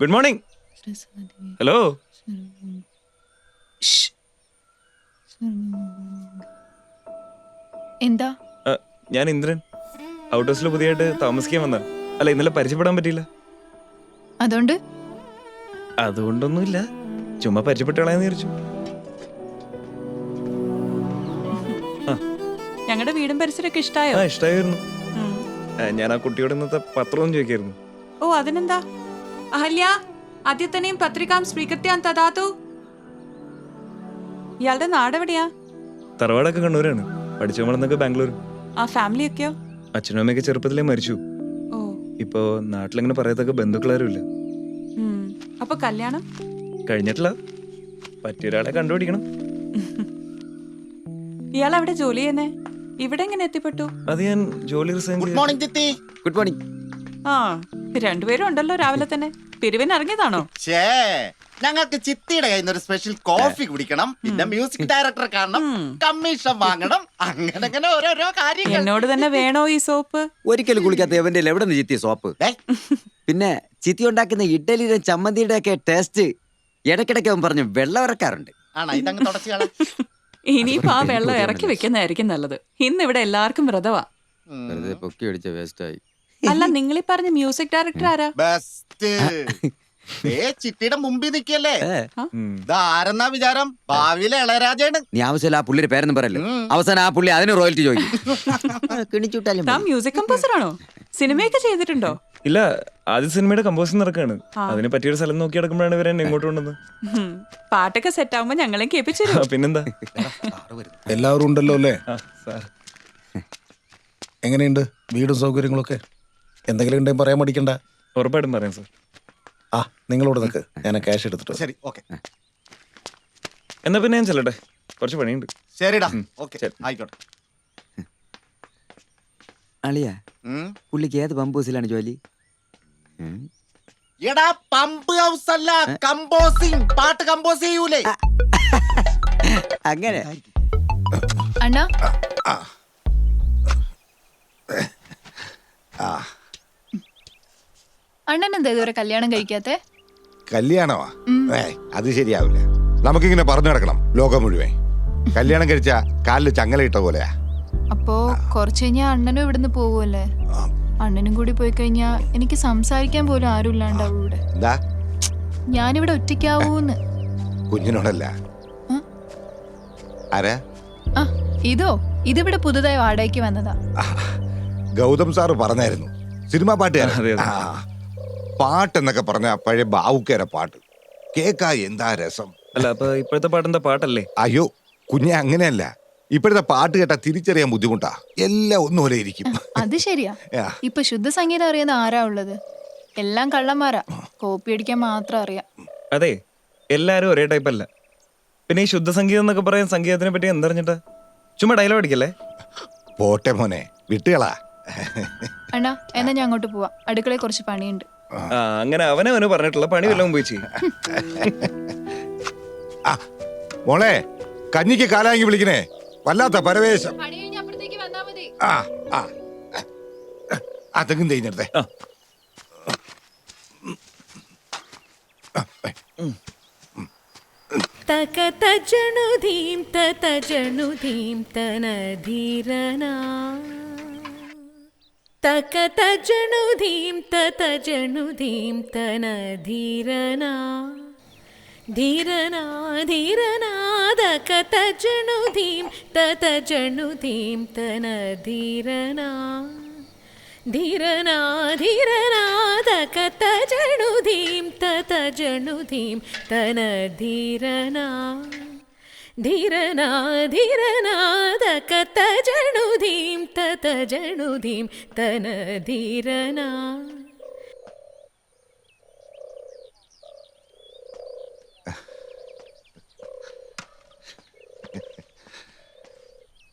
Good morning hello എന്താ? ഞാൻ Indran. Out ഹൗസിൽ പുതിയതായിട്ട് താമസിക്കാൻ വന്ന അല്ല ഇന്നലെ പരിചയപ്പെടാൻ പറ്റിയില്ല. അതുകൊണ്ട്? അതുകൊണ്ടൊന്നുമില്ല. ചുമ്മാ പരിചയപ്പെട്ടളാന്ന് വിചാരിച്ചു. ഞങ്ങളുടെ വീടും പരിസരമൊക്കെ ഇഷ്ടായോ? ആ ഇഷ്ടമായിരുന്നു ഞാൻ ആ കുട്ടിയോട് ഇന്നത്തെ പത്രം ചോദിക്കായിരുന്നു. ഓ അതിനെന്താ? അഹല്യ ആദ്യത്തനെയും പത്രികാം സ്വീകൃത്യാൻ തഥാതു ഇയാളുടെ നാടെവിടെയാ? തറവാടൊക്കെ കണ്ണൂരാണ്. പഠിച്ചു വളർന്നൊക്കെ ബാംഗ്ലൂർ. ആ ഫാമിലി ഒക്കെയോ അച്ഛനും അമ്മയൊക്കെ ചെറുപ്പത്തിലേ മരിച്ചു. ഓ. ഇപ്പോ നാട്ടിലങ്ങനെ പറയത്തൊക്കെ ബന്ധുക്കളാരും ഇല്ല ഉം. അപ്പൊ കല്യാണം? കഴിഞ്ഞിട്ടില്ല. പറ്റിയൊരാളെ കണ്ടുപിടിക്കണം. ഇയാൾ അവിടെ ജോലി ചെയ്യുന്നേ? ഇവിടെ എങ്ങനെ എത്തിപ്പെട്ടു? അത് ഞാൻ ജോലി റിസൈൻ ഗുഡ് മോർണിംഗ് ചിത്തി ഗുഡ് മോർണിംഗ് ആ രണ്ടുപേരും ഉണ്ടല്ലോ രാവിലെ തന്നെ. പിരിവിന് ഇറങ്ങിയതാണോ? ഛേ ഞങ്ങൾക്ക് ചിത്തിയുടെ കയ്യിൽ നിന്ന് ഒരു സ്പെഷ്യൽ കോഫി കുടിക്കണം. പിന്നെ മ്യൂസിക് ഡയറക്ടറെ കാണണം. കമ്മീഷൻ വാങ്ങണം. അങ്ങനെ അങ്ങനെ ഓരോരോ കാര്യങ്ങൾ. എന്നോട് തന്നെ വേണോ ഈ സോപ്പ്? ഒരിക്കലും കുളിക്കാത്ത എവന്റെ എവിടെ നിന്ന് ചിത്തിയ സോപ്പ്? ദേ, പിന്നെ ചിത്തി ഉണ്ടാക്കുന്ന ഇഡ്ഡലിയുടെ ചമ്മന്തിയുടെ ഒക്കെ ടേസ്റ്റ് ഇടയ്ക്കിടയ്ക്ക് അവൻ പറഞ്ഞു വെള്ളം ഇറക്കാറുണ്ട്. ആണോ? ഇതങ്ങ് തുടച്ചു ഇനിയിപ്പോ ആ വെള്ളം ഇറക്കി വെക്കുന്നതായിരിക്കും നല്ലത്. ഇന്ന് ഇവിടെ എല്ലാവർക്കും വ്രതവാ. വെറുതെ പൊക്കി അടിച്ച വേസ്റ്റ് ആയി. അല്ല നിങ്ങൾ ഈ പറഞ്ഞ മ്യൂസിക് ഡയറക്ടർ ആരാ? ബെസ്റ്റ്. ഏ ചിത്തിയുടെ മുമ്പിൽ നിൽക്കല്ലേ? ഏ, ആരെന്നാ വിചാരം? ഭാവിയിലെ ഇളയരാജയാണ് നീ ആവശ്യമില്ല ആ പുള്ളിയുടെ പേരൊന്നും പറയല്ലേ. അവസാനം ആ പുള്ളി അതിന് റോയൽറ്റി ചോദിക്കും. താൻ മ്യൂസിക് കമ്പോസർ ആണോ? സിനിമയൊക്കെ ചെയ്തിട്ടുണ്ടോ? ഇല്ല ആദ്യ സിനിമയുടെ കമ്പോസർ നടക്കാണ്. അതിനെ പറ്റിയൊരു സ്ഥലം നോക്കി നടക്കുമ്പോഴാണ് ഇവരെ ഇങ്ങോട്ട് കൊണ്ടത് പാട്ടൊക്കെ സെറ്റ് ആവുമ്പോ ഞങ്ങളെയും കേൾപ്പിച്ചു പിന്നെന്താ? എല്ലാവരും ഉണ്ടല്ലോ അല്ലേ? എങ്ങനെയുണ്ട്? വീടും സൗകര്യങ്ങളൊക്കെ? എന്തെങ്കിലും ഉണ്ടെങ്കിൽ പറയാൻ മടിക്കണ്ട. ഉറപ്പായിട്ടും പറയാം സാർ. ആ നിങ്ങളോട് നിൽക്ക് ഞാൻ ക്യാഷ് എടുത്തിട്ട് ശരി ഓക്കെ എന്നാ പിന്നെ ഞാൻ ചെല്ലട്ടെ. കുറച്ച് പണിയുണ്ട്. ശരിടാ. ഓക്കെ ശരി. ആയിക്കോട്ടെ. അളിയ ഉം. പുള്ളിക്ക് ഏത് പമ്പൂസിലാണ് ജോലി? ഉം. എടാ പമ്പ് ഹൗസ് അല്ല കമ്പോസിങ് പാട്ട് കമ്പോസ് ചെയ്യൂലേ? അങ്ങനെ. അണ്ണാ? അണ്ണൻ എന്താ ഇതുവരെ കല്യാണം കഴിക്കാത്തെ? കല്യാണമാ? ഏ അത് ശരിയാവില്ല. നമുക്കിങ്ങനെ പറഞ്ഞു നടക്കണം ലോകം മുഴുവൻ. കല്യാണം കഴിച്ച കാലിൽ ഇട്ട പോലെയാ. അപ്പോ കുറച്ച് കഴിഞ്ഞാ അണ്ണനും ഇവിടുന്ന് പോവുമല്ലേ? അണ്ണനും കൂടി പോയി കഴിഞ്ഞാ എനിക്ക് സംസാരിക്കാൻ പോലും ആരും ഇല്ലാണ്ടാവും ഇവിടെ എന്താ? ഞാനിവിടെ ഒറ്റയ്ക്കാവൂന്ന്. കുഞ്ഞിനോടല്ല. ഉം. ആരാ? ആ ഇതോ? ഇതിവിടെ പുതുതായി വാടകയ്ക്ക് വന്നതാ. ആ, ഗൗതം സാറ് പറഞ്ഞായിരുന്നു. സിനിമാ പാട്ടുകാരൻ അതെ, അതെ. ആ, പാട്ടെന്നൊക്കെ പറഞ്ഞ പഴയ ബാവുക്കേര പാട്ട്. കേക്കാ എന്താ രസം. അല്ല അപ്പൊ ഇപ്പോഴത്തെ പാട്ടെന്താ പാട്ടല്ലേ? അയ്യോ കുഞ്ഞെ അങ്ങനെയല്ല. ഇപ്പോഴത്തെ പാട്ട് കേട്ടാ തിരിച്ചറിയാൻ ബുദ്ധിമുട്ടാ. എല്ലാം ഒന്നുപോലെ ഇരിക്കും. അത് ശരിയാ. ആ, ഇപ്പൊ ശുദ്ധ സംഗീതം അറിയുന്ന ആരാ ഉള്ളത്? എല്ലാം കള്ളന്മാരാ. കോപ്പി അടിക്കാൻ മാത്രം അറിയാം. അതെ എല്ലാരും ഒരേ ടൈപ്പ് അല്ല. പിന്നെ ഈ ശുദ്ധ സംഗീതം എന്നൊക്കെ പറയാൻ സംഗീതത്തിനെ പറ്റി എന്തറിഞ്ഞിട്ടാ? ചുമ്മാ ഡയലോഗ് അടിക്കല്ലേ? പോട്ടെ മോനെ വിട്ടുകളാ. അണ്ണാ എന്നാ ഞാൻ അങ്ങോട്ട് പോവാ. അടുക്കളയിൽ കുറച്ച് പണിയുണ്ട്. ആ. അങ്ങനെ അവനെ അവന് പറഞ്ഞിട്ടുള്ള പണി വല്ലതും പോയി ചെയ്യും. ആ മോളെ കഞ്ഞിക്ക് കാലാങ്കി വിളിക്കണേ. വല്ലാത്ത പരവേശം. പണി കഴിഞ്ഞ അപ്പുറത്തേക്ക് വന്നാ മതി. ആ ആ. അതെങ്കിലും തേഞ്ഞെടുത്തേ ആ. തജണുധീം तकतजनुधीं ततजनुधीं तनधीरना। धीरना धीरनादकतजनुधीं ततजनुधीं तनधीरना। धीरना धीरनादकतजनुधीं ततजनुधीं तनधीरना। ധീരനാ ധീരനാദക തജണുധീം തജണുധീം തനധീരനാ. ധീരനാ ധീരനാദക തജണുധീം തജണുധീം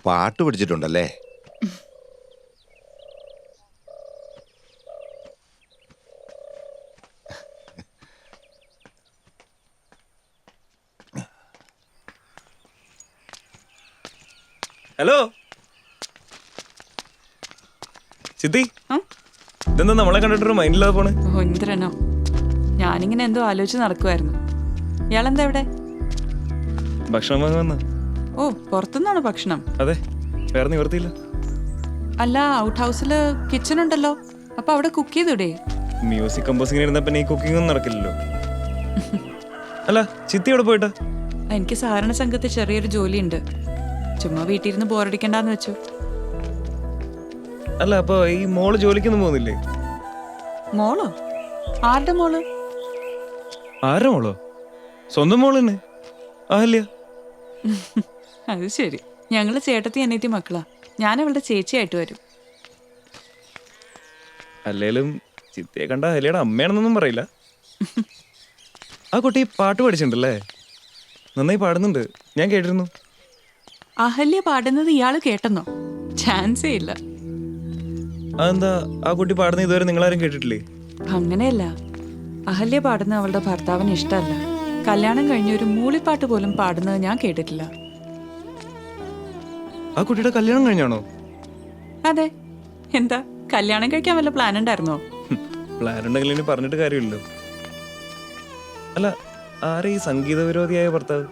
പാട്ട് പിടിച്ചിട്ടുണ്ടല്ലേ ഇതെന്താ നമ്മളെ കണ്ടിട്ടൊരു മൈൻഡില്ലാതെ പോണ്? ഓ ഇന്ദ്രനോ. ഞാനിങ്ങനെ എന്തോ ആലോചിച്ച് നടക്കുമായിരുന്നു ഇയാളെന്താ ഇവിടെ? ഭക്ഷണം വാങ്ങുന്ന ഓ പുറത്തുനിന്നാണോ ഭക്ഷണം. അതെ വേറെ നിവർത്തിയില്ല അല്ല ഔട്ട് ഹൗസിൽ കിച്ചൺ ഉണ്ടല്ലോ. അപ്പൊ അവിടെ കുക്ക് ചെയ്തൂടെ? മ്യൂസിക് കമ്പോസിങ് ഇരുന്ന നീ ഈ കുക്കിംഗ് ഒന്നും നടക്കില്ലല്ലോ. അല്ല ചിത്തി അവിടെ പോയിട്ടാ? എനിക്ക് സഹകരണ സംഘത്തിൽ ചെറിയൊരു ജോലിയുണ്ട്. ചുമ്മാ വീട്ടിലിരുന്ന് ബോറടിക്കണ്ടെന്ന് വെച്ചു. അല്ല അപ്പൊ ഈ മോൾ ജോലിക്കൊന്നും പോകുന്നില്ലേ? മോളോ? ആരുടെ മോൾ? ആരുടെ മോളോ? സ്വന്തം മോൾ തന്നെ അഹല്യ അത് ശരി. ഞങ്ങൾ ചേട്ടത്തി അനിയത്തി മക്കളാ. ഞാൻ അവളുടെ ചേച്ചിയായിട്ട് വരും. അല്ലേലും ചിത്തയെ കണ്ട അഹല്യയുടെ അമ്മയാണെന്നൊന്നും പറയില്ല. ആ കുട്ടി പാട്ട് പഠിച്ചിട്ടുണ്ടല്ലേ? നന്നായി പാടുന്നുണ്ട്. ഞാൻ കേട്ടിരുന്നു. അഹല്യ പാടുന്നത് ഇയാൾ കേട്ടെന്നോ? ചാൻസേ ഇല്ല. അതെന്താ ആ കുട്ടി പാടുന്ന ഇതുവരെ നിങ്ങളാരും കേട്ടിട്ടില്ലേ? അങ്ങനെയല്ല. അഹല്യ പാടുന്ന അവളുടെ ഭർത്താവിന് ഇഷ്ടമല്ല. കല്യാണം കഴിഞ്ഞ ഒരു മൂളിപ്പാട്ട് പോലും പാടുന്നത് ഞാൻ കേട്ടിട്ടില്ല. ആ കുട്ടിയുടെ കല്യാണം കഴിഞ്ഞാണോ? അതെ. എന്താ? കല്യാണം കഴിക്കാൻ വല്ല പ്ലാൻ ഉണ്ടായിരുന്നോ? പ്ലാൻ ഉണ്ടെങ്കിൽ ഇനി പറഞ്ഞിട്ട് കാര്യമില്ലല്ലോ. അല്ല ആരെ ഈ സംഗീത വിരോധിയായ ഭർത്താവ്?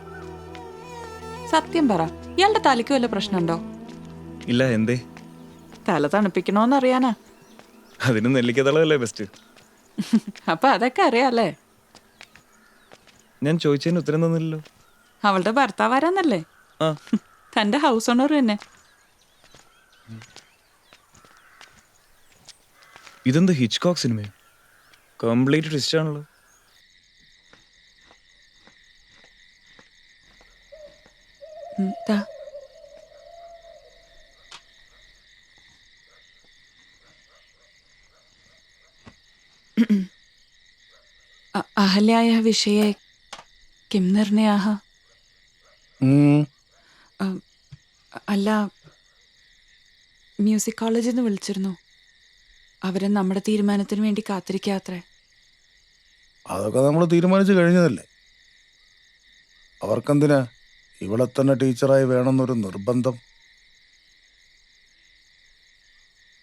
സത്യം പറ. ഇയാളുടെ തലയ്ക്ക് വല്ല പ്രശ്നമുണ്ടോ? ഇല്ല എന്തേ? തല തണുപ്പിക്കണോന്ന് അറിയാനാ അതിന് നെല്ലിക്കതളല്ലേ ബെസ്റ്റ് അപ്പൊ അതൊക്കെ അറിയാല്ലേ? ഞാൻ ചോദിച്ചതിന് ഉത്തരം തന്നില്ലല്ലോ. അവളുടെ ഭർത്താവ് ആരാന്നല്ലേ ആ. തന്റെ ഹൗസ് ഓണർ തന്നെ. ഇതെന്ത് ഹിച്ച്കോക്ക് സിനിമയോ കംപ്ലീറ്റ് ട്വിസ്റ്റ് ആണല്ലോ. ഉം, ദാ. കിം നിർണയാഹ? ഉം. അ- അല്ല മ്യൂസിക് കോളേജിൽ നിന്ന് വിളിച്ചിരുന്നു. അവരെ നമ്മുടെ തീരുമാനത്തിന് വേണ്ടി കാത്തിരിക്കാത്രേ അതൊക്കെ നമ്മൾ തീരുമാനിച്ചു കഴിഞ്ഞതല്ലേ? അവർക്കെന്തിനാ ഇവിടെ തന്നെ ടീച്ചറായി വേണമെന്നൊരു നിർബന്ധം?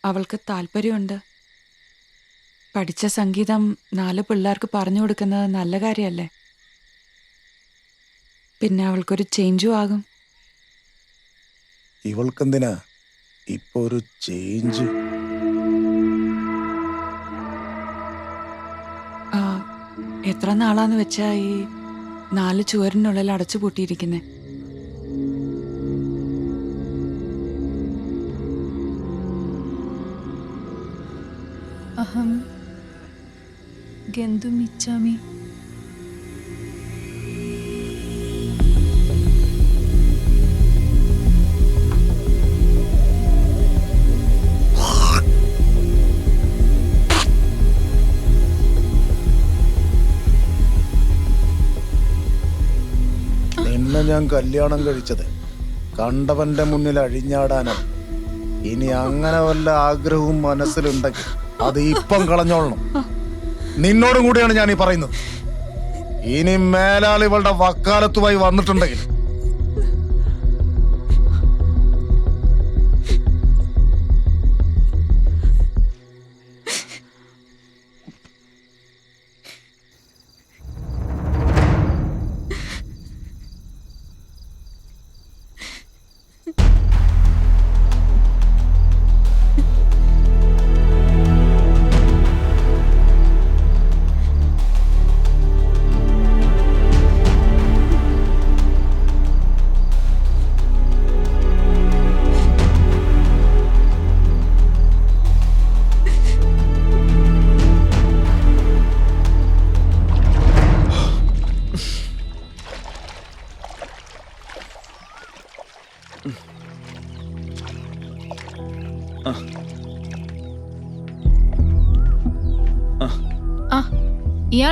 അവൾക്ക് താല്പര്യമുണ്ട്. പഠിച്ച സംഗീതം നാല് പിള്ളേർക്ക് പറഞ്ഞു കൊടുക്കുന്നത് നല്ല കാര്യമല്ലേ പിന്നെ അവൾക്കൊരു ചേഞ്ചും ആകും. ഇവൾക്കെന്തിനാ? ഇപ്പൊ ഒരു ചേഞ്ച്. ആ, എത്ര നാളാന്ന് വെച്ചാ ഈ നാല് ചുവരിനുള്ളിൽ അടച്ചു പൂട്ടിയിരിക്കുന്നേ? അഹം. ഗന്ധുമിച്ഛാമി നിന്നെ ഞാൻ കല്യാണം കഴിച്ചത് കണ്ടവന്റെ മുന്നിൽ അഴിഞ്ഞാടാനാണ്. ഇനി അങ്ങനെ വല്ല ആഗ്രഹവും മനസ്സിലുണ്ടെങ്കിൽ അത് ഇപ്പം കളഞ്ഞോളണം. നിന്നോടും കൂടിയാണ് ഞാൻ ഈ പറയുന്നത്. ഇനി മേലാളികളുടെ വക്കാലത്തുമായി വന്നിട്ടുണ്ടെങ്കിൽ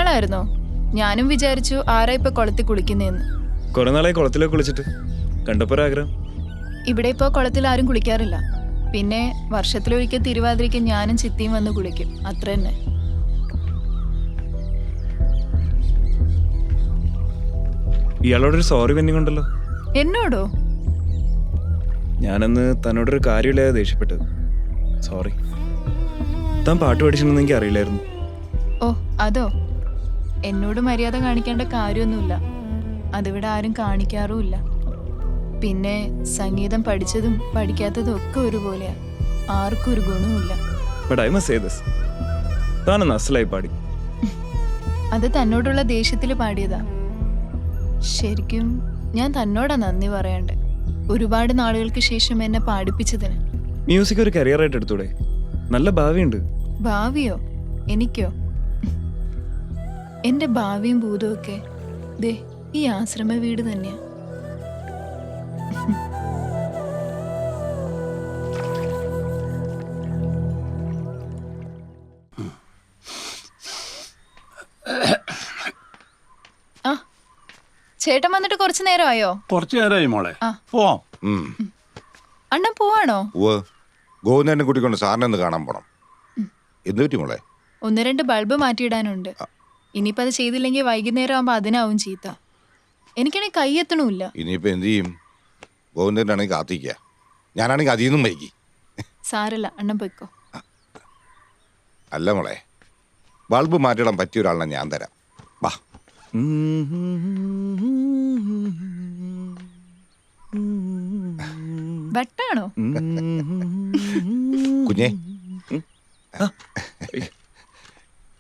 ഇയാളായിരുന്നോ ഞാനും വിചാരിച്ചു ആരാ ഇപ്പൊ കുളത്തിൽ കുളിക്കുന്നേന്ന്. കുറെ നാളായി കുളത്തിലേ കുളിച്ചിട്ട്. കണ്ടപ്പോ ആഗ്രഹം? ഇവിടെ ഇപ്പോൾ കുളത്തിൽ ആരും കുളിക്കാറില്ല. പിന്നെ വർഷത്തിലൊരിക്കൽ തിരുവാതിരയ്ക്ക് ഞാനും ചിത്തിയും വന്ന് കുളിക്കും. അത്ര തന്നെ. ഇയാളോടൊരു സോറി പെൻഡിങ് എന്നോടോ? ഞാനന്ന് തന്നോടൊരു കാര്യമില്ലാതെ ദേഷ്യപ്പെട്ടത്. സോറി താൻ പാട്ട് പഠിച്ചിട്ടുണ്ടെന്ന് എനിക്ക് അറിയില്ലായിരുന്നു. ഓ അതോ? എന്നോട് മര്യാദ കാണിക്കേണ്ട കാര്യമൊന്നുമില്ല. അതിവിടെ ആരും കാണിക്കാറുമില്ല. പിന്നെ സംഗീതം പഠിച്ചതും പഠിക്കാത്തതും ഒക്കെ ഒരുപോലെയാ. ആർക്കും ഒരു ഗുണവുമില്ല. അത് തന്നോടുള്ള ദേഷ്യത്തിൽ പാടിയതാ. ശരിക്കും ഞാൻ തന്നോടാ നന്ദി പറയണ്ടേ. ഒരുപാട് നാളുകൾക്ക് ശേഷം എന്നെ പാടിപ്പിച്ചതിന്. മ്യൂസിക് ഒരു കരിയർ ആയിട്ട് എടുത്തൂടെ? നല്ല ഭാവിയുണ്ട്. ഭാവിയോ? എനിക്കോ? എന്റെ ഭാവിയും ഭൂതമൊക്കെ ദേ ഈ ആശ്രമ വീട് തന്നെയാ. ആ ചേട്ടൻ വന്നിട്ട് കുറച്ചു നേരമായോ? കുറച്ചു നേരമായി മോളെ. പോവാം. അണ്ണൻ പോവാണോ? ഗോവിന്ദനെ കൂട്ടിക്കൊണ്ട് സാറിനെ ഒന്ന് കാണാൻ പോണം. എന്ത് പറ്റി മോളെ? ഒന്ന് രണ്ട് ബൾബ് മാറ്റിയിടാനുണ്ട്. ഇനിയിപ്പോൾ അത് ചെയ്തില്ലെങ്കിൽ വൈകുന്നേരം ആകുമ്പോൾ അതിനാവും ചീത്ത. എനിക്കാണെങ്കിൽ കൈ എത്തണമില്ല. ഇനിയിപ്പോ എന്ത് ചെയ്യും? ഗോവിന്ദനാണെങ്കിൽ ആണെങ്കിൽ കാത്തിക്ക ഞാനാണെങ്കിൽ അതിൽ നിന്നും വൈകി. സാരല്ല അണ്ണൻ പൊയ്ക്കോ. അല്ല മോളെ ബൾബ് മാറ്റിടാൻ പറ്റിയ ഒരാളിനെ ഞാൻ തരാം. വാ. വെട്ടാണോ? കുഞ്ഞേ.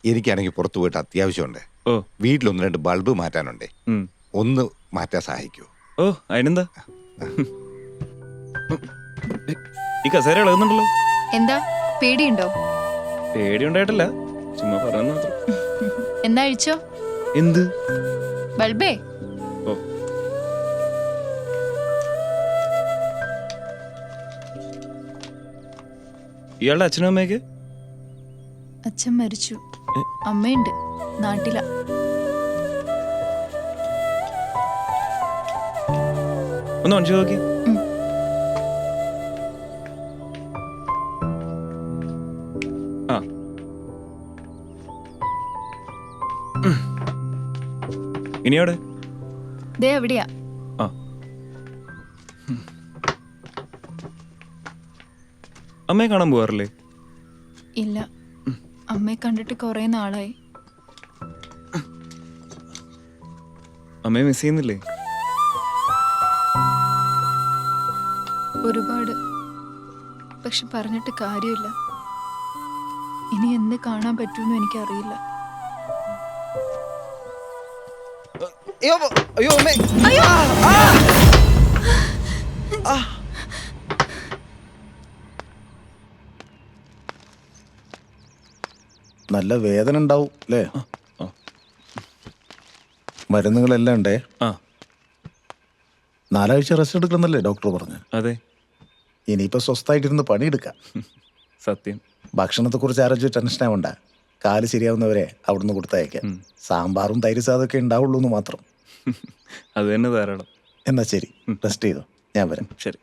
എനിക്കാണെങ്കിൽ പുറത്തു പോയിട്ട് അത്യാവശ്യമുണ്ട്. ഓ. വീട്ടിൽ ഒന്ന് രണ്ട് ബൾബ് മാറ്റാനുണ്ട്. ഉം. ഒന്ന് മാറ്റാൻ സഹായിക്കൂ. ഓ അതിനെന്താ? ഈ കസേര ഇളകുന്നുണ്ടല്ലോ. എന്താ? പേടിയുണ്ടോ? പേടിയുണ്ടായിട്ടല്ല. ചുമ്മാ പറഞ്ഞു മാത്രം. എന്നാ അഴിച്ചോ? എന്ത്? ബൾബേ. ഓ. ഇയാളുടെ അച്ഛനും അമ്മയൊക്കെ? അച്ഛൻ മരിച്ചു. അമ്മയുണ്ട്. നാട്ടില. ഒന്ന് മനുഷ്യ നോക്കി. ഉം. ദേ എവിടെയാ അമ്മയെ കാണാൻ പോവാറില്ലേ? ഇല്ല. അമ്മയെ കണ്ടിട്ട് കുറെ നാളായി. അമ്മയെ മിസ് ചെയ്യുന്നില്ലേ? ഒരുപാട്. പക്ഷെ പറഞ്ഞിട്ട് കാര്യമില്ല. ഇനി എന്ത് കാണാൻ പറ്റുമെന്ന് എനിക്കറിയില്ല. അയ്യോ അയ്യോ അമ്മേ. നല്ല വേദന ഉണ്ടാവും അല്ലേ? മരുന്നുകളെല്ലാം ഉണ്ടേ? ആ. നാലാഴ്ച റെസ്റ്റ് എടുക്കണമെന്നല്ലേ ഡോക്ടർ പറഞ്ഞു? അതെ. ഇനിയിപ്പോൾ സ്വസ്ഥമായിട്ടിരുന്ന് പണിയെടുക്കാം. സത്യം. ഭക്ഷണത്തെ കുറിച്ച് ആരോഗ്യ ടെൻഷൻ ആവണ്ട. കാൽ ശരിയാവുന്നവരെ അവിടുന്ന് കൊടുത്തയക്കാം. സാമ്പാറും തൈര് സാധമൊക്കെ ഉണ്ടാവുള്ളൂ എന്ന് മാത്രം. അത് തന്നെ ധാരാളം. എന്നാ ശരി. റെസ്റ്റ് ചെയ്തോ. ഞാൻ വരാം. ശരി.